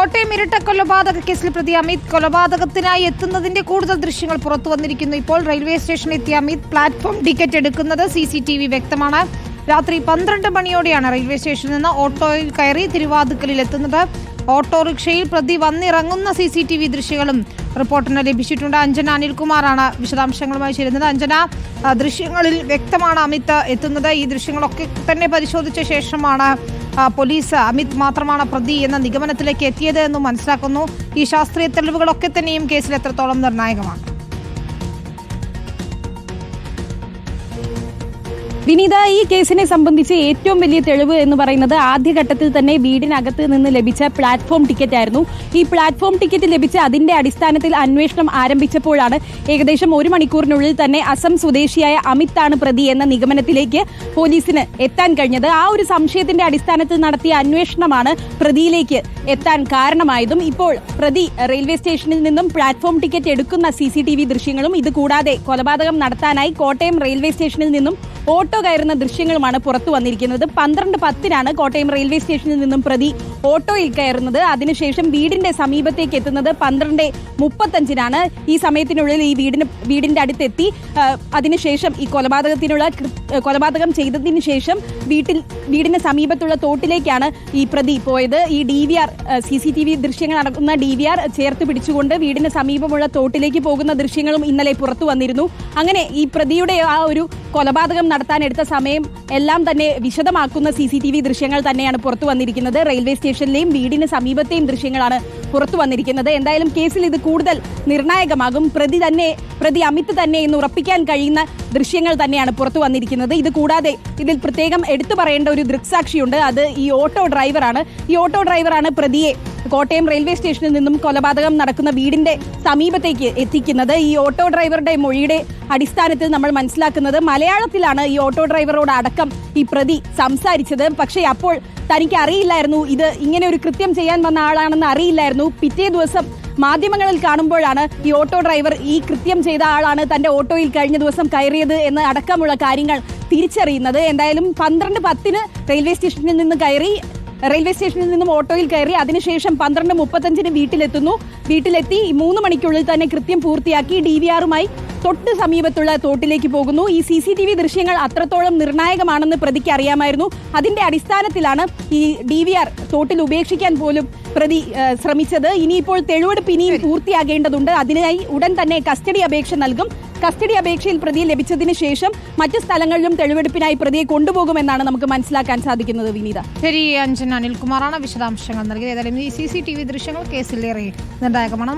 കോട്ടയം ഇരട്ട കൊലപാതക കേസിൽ പ്രതി അമിത് കൊലപാതകത്തിനായി എത്തുന്നതിന്റെ കൂടുതൽ ദൃശ്യങ്ങൾ പുറത്തു വന്നിരിക്കുന്നു ഇപ്പോൾ റെയിൽവേ സ്റ്റേഷനിൽ എത്തിയ അമിത് പ്ലാറ്റ്ഫോം ടിക്കറ്റ് എടുക്കുന്നത് സി സി ടി വി വ്യക്തമാണ്. രാത്രി പന്ത്രണ്ട് മണിയോടെയാണ് റെയിൽവേ സ്റ്റേഷനിൽ നിന്ന് ഓട്ടോയിൽ കയറി തിരുവാതുക്കലിൽ എത്തുന്നത്. ഓട്ടോറിക്ഷയിൽ പ്രതി വന്നിറങ്ങുന്ന സി സി ടി വി ദൃശ്യങ്ങളും റിപ്പോർട്ടിന് ലഭിച്ചിട്ടുണ്ട്. അഞ്ജന അനിൽകുമാറാണ് വിശദാംശങ്ങളുമായി ചേരുന്നത്. അഞ്ജന ദൃശ്യങ്ങളിൽ വ്യക്തമാണ് അമിത് എത്തുന്നത്. ഈ ദൃശ്യങ്ങളൊക്കെ തന്നെ പരിശോധിച്ച ശേഷമാണ് പോലീസ് അമിത് മാത്രമാണ് പ്രതി എന്ന നിഗമനത്തിലേക്ക് എത്തിയത് എന്നും മനസ്സിലാക്കുന്നു. ഈ ശാസ്ത്രീയ തെളിവുകളൊക്കെ തന്നെയും കേസിൽ എത്രത്തോളം നിർണായകമാണ്. വിനീത ഈ കേസിനെ സംബന്ധിച്ച് ഏറ്റവും വലിയ തെളിവ് എന്ന് പറയുന്നത് ആദ്യഘട്ടത്തിൽ തന്നെ വീടിനകത്ത് നിന്ന് ലഭിച്ച പ്ലാറ്റ്ഫോം ടിക്കറ്റ് ആയിരുന്നു. ഈ പ്ലാറ്റ്ഫോം ടിക്കറ്റ് ലഭിച്ച അതിന്റെ അടിസ്ഥാനത്തിൽ അന്വേഷണം ആരംഭിച്ചപ്പോഴാണ് ഏകദേശം ഒരു മണിക്കൂറിനുള്ളിൽ തന്നെ അസം സ്വദേശിയായ അമിത് ആണ് പ്രതി എന്ന നിഗമനത്തിലേക്ക് പോലീസിന് എത്താൻ കഴിഞ്ഞത്. ആ ഒരു സംശയത്തിന്റെ അടിസ്ഥാനത്തിൽ നടത്തിയ അന്വേഷണമാണ് പ്രതിയിലേക്ക് എത്താൻ കാരണമായതും. ഇപ്പോൾ പ്രതി റെയിൽവേ സ്റ്റേഷനിൽ നിന്നും പ്ലാറ്റ്ഫോം ടിക്കറ്റ് എടുക്കുന്ന സി ദൃശ്യങ്ങളും ഇതുകൂടാതെ കൊലപാതകം നടത്താനായി കോട്ടയം റെയിൽവേ സ്റ്റേഷനിൽ നിന്നും ഓട്ടോ കയറുന്ന ദൃശ്യങ്ങളുമാണ് പുറത്തു വന്നിരിക്കുന്നത്. പന്ത്രണ്ട് പത്തിനാണ് കോട്ടയം റെയിൽവേ സ്റ്റേഷനിൽ നിന്നും പ്രതി ഓട്ടോയിൽ കയറുന്നത്. അതിനുശേഷം വീടിന്റെ സമീപത്തേക്ക് എത്തുന്നത് പന്ത്രണ്ട് മുപ്പത്തഞ്ചിനാണ്. ഈ സമയത്തിനുള്ളിൽ ഈ വീടിന് വീടിന്റെ അടുത്തെത്തി. അതിനുശേഷം ഈ കൊലപാതകത്തിനുള്ള കൊലപാതകം ചെയ്തതിന് ശേഷം വീട്ടിൽ വീടിന് സമീപത്തുള്ള തോട്ടിലേക്കാണ് ഈ പ്രതി പോയത്. ഈ D V R C C T V ദൃശ്യങ്ങൾ നടക്കുന്ന ഡി വി ആർ ചേർത്ത് പിടിച്ചുകൊണ്ട് വീടിന് സമീപമുള്ള തോട്ടിലേക്ക് പോകുന്ന ദൃശ്യങ്ങളും ഇന്നലെ പുറത്തു വന്നിരുന്നു. അങ്ങനെ ഈ പ്രതിയുടെ ആ ഒരു കൊലപാതകം നടത്താൻ എടുത്ത സമയം എല്ലാം തന്നെ വിശദമാക്കുന്ന സി സി ടി വി ദൃശ്യങ്ങൾ തന്നെയാണ് പുറത്തു വന്നിരിക്കുന്നത്. റെയിൽവേ സ്റ്റേഷനിലെയും വീടിന് സമീപത്തെയും ദൃശ്യങ്ങളാണ് പുറത്തു വന്നിരിക്കുന്നത്. എന്തായാലും കേസിൽ ഇത് കൂടുതൽ നിർണായകമാകും. പ്രതി തന്നെ പ്രതി അമിത് തന്നെ എന്ന് ഉറപ്പിക്കാൻ കഴിയുന്ന ദൃശ്യങ്ങൾ തന്നെയാണ് പുറത്തു വന്നിരിക്കുന്നത്. ഇത് കൂടാതെ ഇതിൽ പ്രത്യേകം എടുത്തു പറയേണ്ട ഒരു ദൃക്സാക്ഷിയുണ്ട്. അത് ഈ ഓട്ടോ ഡ്രൈവറാണ്. ഈ ഓട്ടോ ഡ്രൈവറാണ് പ്രതിയെ കോട്ടയം റെയിൽവേ സ്റ്റേഷനിൽ നിന്നും കൊലപാതകം നടക്കുന്ന വീടിന്റെ സമീപത്തേക്ക് എത്തിക്കുന്നത് ഈ ഓട്ടോ ഡ്രൈവറുടെ മൊഴിയുടെ അടിസ്ഥാനത്തിൽ നമ്മൾ മനസ്സിലാക്കുന്നത്. മലയാളത്തിലാണ് ഈ ഓട്ടോ ഡ്രൈവറോട് അടക്കം ഈ പ്രതി സംസാരിച്ചത്. പക്ഷേ അപ്പോൾ തനിക്ക് അറിയില്ലായിരുന്നു ഇത് ഇങ്ങനെ ഒരു കൃത്യം ചെയ്യാൻ വന്ന ആളാണെന്ന് അറിയില്ലായിരുന്നു. പിറ്റേ ദിവസം മാധ്യമങ്ങളിൽ കാണുമ്പോഴാണ് ഈ ഓട്ടോ ഡ്രൈവർ ഈ കൃത്യം ചെയ്ത ആളാണ് തന്റെ ഓട്ടോയിൽ കഴിഞ്ഞ ദിവസം കയറിയത് എന്ന് അടക്കമുള്ള കാര്യങ്ങൾ തിരിച്ചറിയുന്നത്. എന്തായാലും പന്ത്രണ്ട് പത്തിന് റെയിൽവേ സ്റ്റേഷനിൽ നിന്ന് കയറി റെയിൽവേ സ്റ്റേഷനിൽ നിന്നും ഓട്ടോയിൽ കയറി അതിനുശേഷം പന്ത്രണ്ട് മുപ്പത്തഞ്ചിന് വീട്ടിലെത്തുന്നു. വീട്ടിലെത്തി മൂന്ന് മണിക്കുള്ളിൽ തന്നെ കൃത്യം പൂർത്തിയാക്കി. ഡി വി ആറുമായി തൊട്ട് സമീപത്തുള്ള തോട്ടിലേക്ക് പോകുന്നു. ഈ സി സി ടി വി ദൃശ്യങ്ങൾ അത്രത്തോളം നിർണായകമാണെന്ന് പ്രതിക്ക് അറിയാമായിരുന്നു. അതിന്റെ അടിസ്ഥാനത്തിലാണ് ഈ ഡി വി ആർ തോട്ടിൽ ഉപേക്ഷിക്കാൻ പോലും പ്രതി ശ്രമിച്ചത്. ഇനിയിപ്പോൾ തെളിവെടുപ്പ് ഇനിയും പൂർത്തിയാകേണ്ടതുണ്ട്. അതിനായി ഉടൻ തന്നെ കസ്റ്റഡി അപേക്ഷ നൽകും. കസ്റ്റഡി അപേക്ഷയിൽ പ്രതി ലഭിച്ചതിന് ശേഷം മറ്റു സ്ഥലങ്ങളിലും തെളിവെടുപ്പിനായി പ്രതിയെ കൊണ്ടുപോകുമെന്നാണ് നമുക്ക് മനസ്സിലാക്കാൻ സാധിക്കുന്നത് വിനീത. ശരി അഞ്ജന അനിൽകുമാറാണ് വിശദാംശങ്ങൾ നൽകിയത്. ഏതായാലും ഈ സി സി ടി വി ദൃശ്യങ്ങൾ കേസിലേറെ നിർണായകമാണ്.